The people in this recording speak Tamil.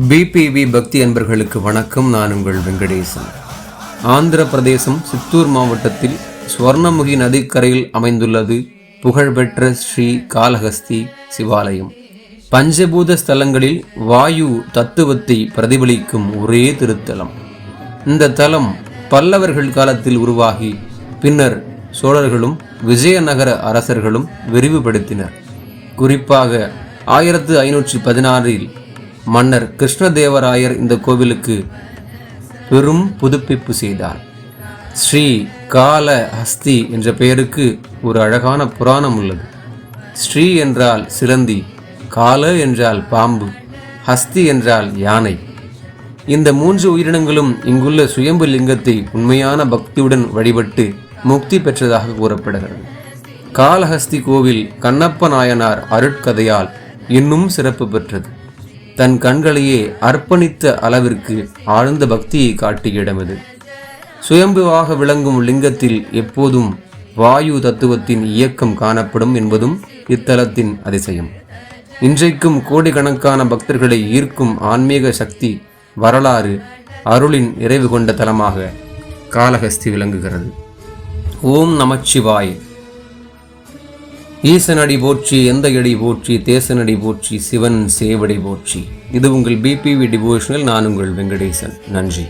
பிபிவி பக்தி அன்பர்களுக்கு வணக்கம். நான் உங்கள் வெங்கடேசன். ஆந்திர பிரதேசம் சித்தூர் மாவட்டத்தில் சுவர்ணமுகி நதிக்கரையில் அமைந்துள்ளது புகழ்பெற்ற ஸ்ரீ காளஹஸ்தி சிவாலயம். பஞ்சபூத ஸ்தலங்களில் வாயு தத்துவத்தை பிரதிபலிக்கும் ஒரே திருத்தலம். இந்த தலம் பல்லவர்கள் காலத்தில் உருவாகி பின்னர் சோழர்களும் விஜயநகர அரசர்களும் விரிவுபடுத்தினர். குறிப்பாக ஆயிரத்து ஐநூற்றி பதினாறில் மன்னர் கிருஷ்ணதேவராயர் இந்த கோவிலுக்கு பெரும் புதுப்பிப்பு செய்தார். ஸ்ரீ கால ஹஸ்தி என்ற பெயருக்கு ஒரு அழகான புராணம் உள்ளது. ஸ்ரீ என்றால் சிலந்தி கால என்றால் பாம்பு ஹஸ்தி என்றால் யானை. இந்த மூன்று உயிரினங்களும் இங்குள்ள சுயம்பு லிங்கத்தை உண்மையான பக்தியுடன் வழிபட்டு முக்தி பெற்றதாக கூறப்படுகிறது. காளஹஸ்தி கோவில் கண்ணப்ப நாயனார் அருட்கதையால் இன்னும் சிறப்பு பெற்றது. தன் கண்களையே அர்ப்பணித்த அளவிற்கு ஆழ்ந்த பக்தியை காட்டிய இடம் இது சுயம்புவாக விளங்கும் லிங்கத்தில் எப்போதும் வாயு தத்துவத்தின் இயக்கம் காணப்படும் என்பதும் இத்தலத்தின் அதிசயம். இன்றைக்கும் கோடிக்கணக்கான பக்தர்களை ஈர்க்கும் ஆன்மீக சக்தி வரலாறு அருளின் நிறைவு கொண்ட தலமாக காளஹஸ்தி விளங்குகிறது. ஓம் நமச்சிவாய். ஈசனடி போற்றி எந்த அடி போற்றி தேசனடி போற்றி சிவன் சேவடி போற்றி. இது உங்கள் பிபிவி டிவோஷனல் நான் உங்கள் வெங்கடேசன். நன்றி.